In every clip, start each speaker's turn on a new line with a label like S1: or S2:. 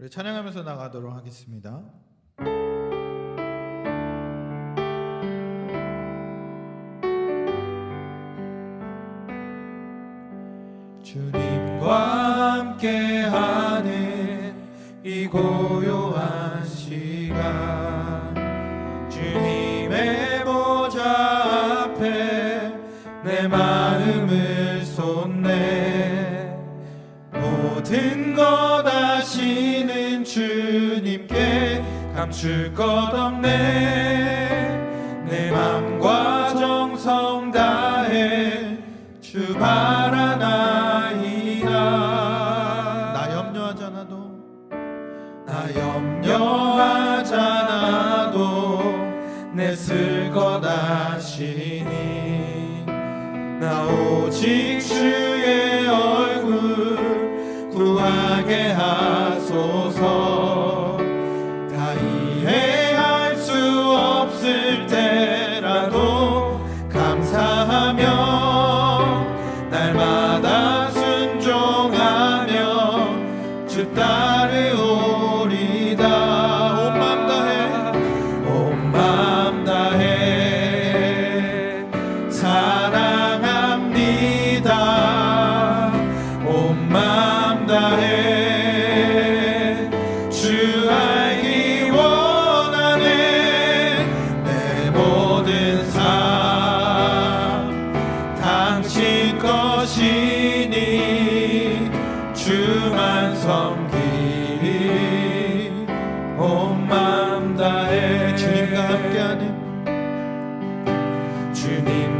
S1: 우리 찬양하면서 나가도록 하겠습니다. 주님과 함께하는 이 고요한 시간 주님의 보좌 앞에 내마 모든 것 아시는 주님께 감출 것 없네. 내 맘과 정성 다해 주 바라나이다. 나 염려하지 않아도 나 염려하지 않아도 내쓸것 아시니. 나 오직 주의 구하게 하소서. 다 이해할 수 없을 때라도 감사하며 날마다 순종하며 주 따르오리다. 온맘 다해. 온맘 다해. 사랑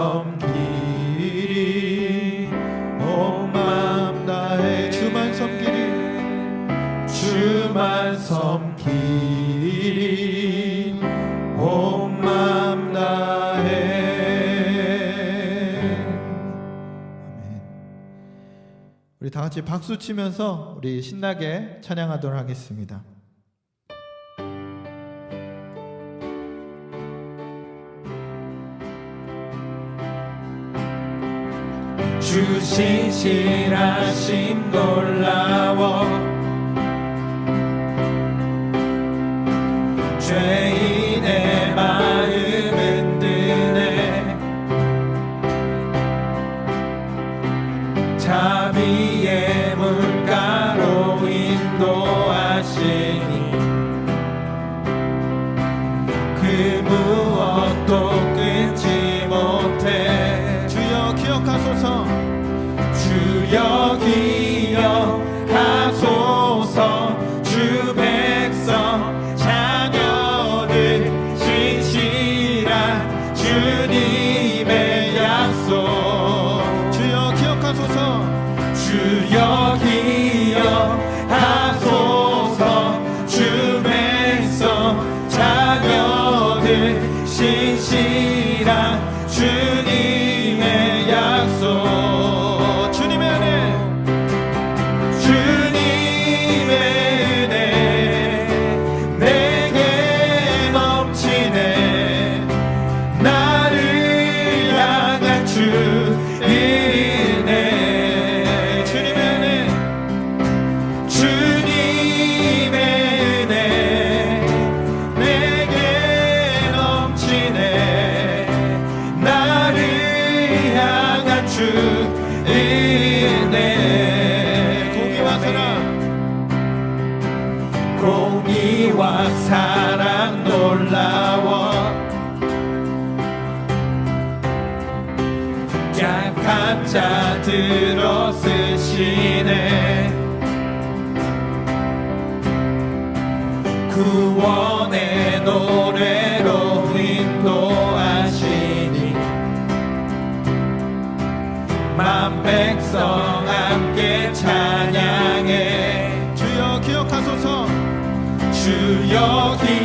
S1: 섬기리 온맘 다해 주만 섬기리 주만 섬기리 온맘 다해 아멘. 우리 다 같이 박수 치면서 우리 신나게 찬양하도록 하겠습니다. 주 신 실하신 놀라워. 죄인의 마음은 드네. 자비의 물가로 인도하시니 그분 들었으시네. 구원의 노래로 인도하시니 만 백성 함께 찬양해.
S2: 주여 기억하소서.
S1: 주여 기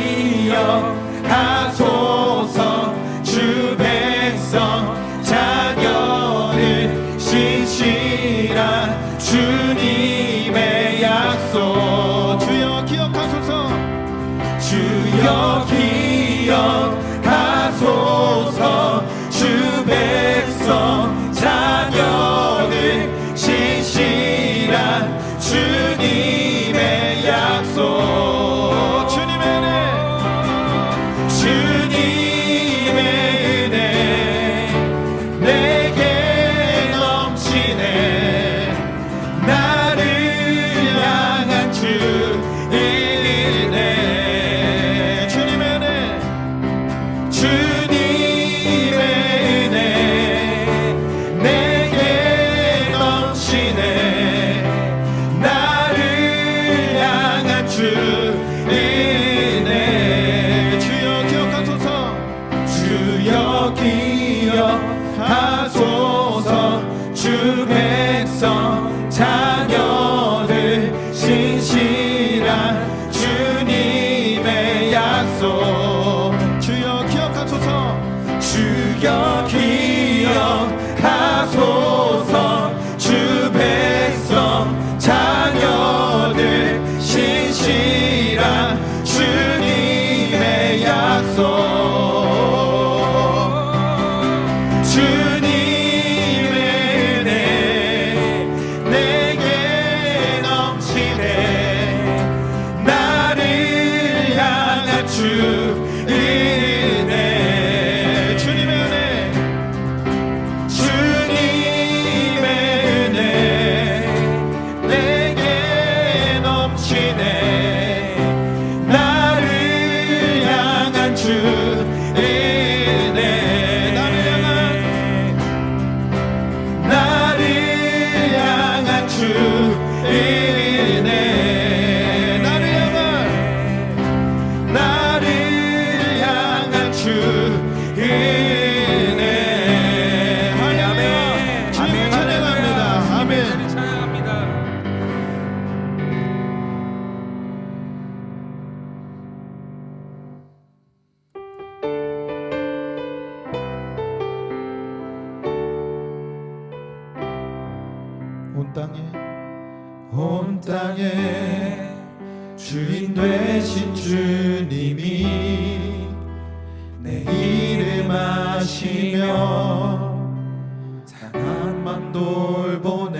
S1: 돌보네.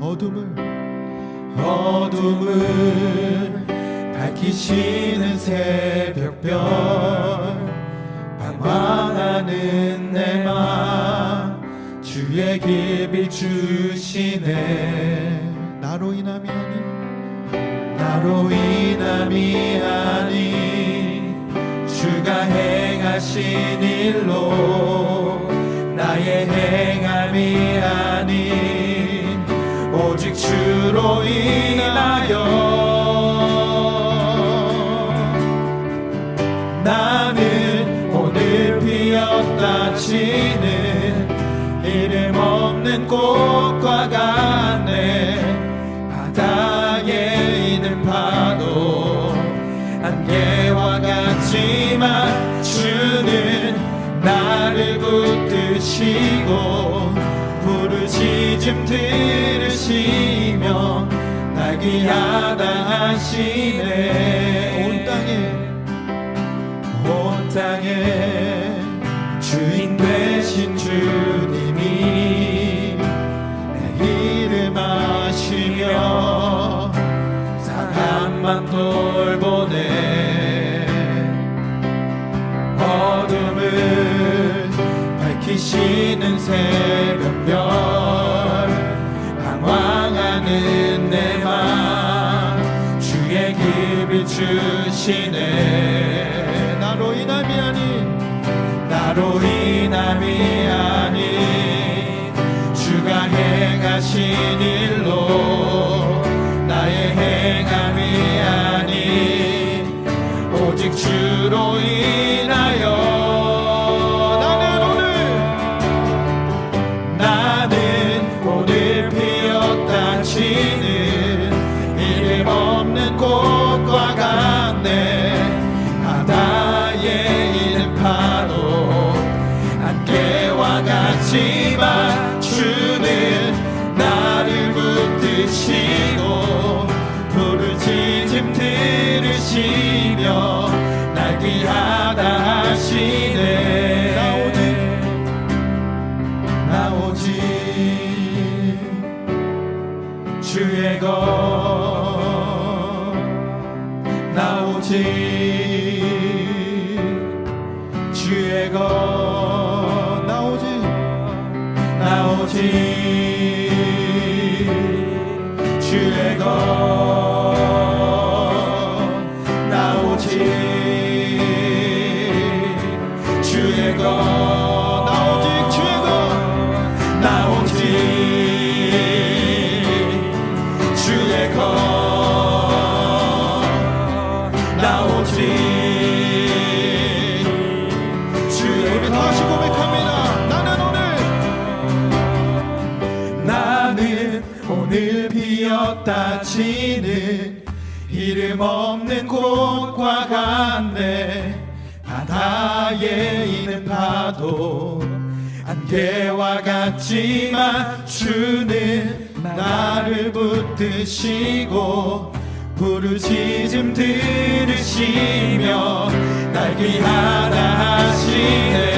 S1: 어둠을 어둠을 밝히시는 새벽별 방황하는 내맘 주의 길 비추시네. 나로 인함이 아닌 나로 인함이 아닌 주가 행하신 일로 나의 행함이 아닌 오직 주로 인하여. 나는 오늘 피었다 치는 이름 없는 꽃과 같 붙드시고 부르짖음 들으시며 날 귀하다 하시네. 온 땅에. 온 땅에 주인 되신 주님이 내 이름 아시며 사람만 돌보네 밝히시는 새벽별 방황하는 내 맘 주의 길 비추시네 나 오직 주의 것 피었다 치는 이름 없는 꽃과 같네. 바다에 있는 파도 안개와 같지만 주는 나를 붙드시고 부르짖음 들으시며 날 귀하다 하시네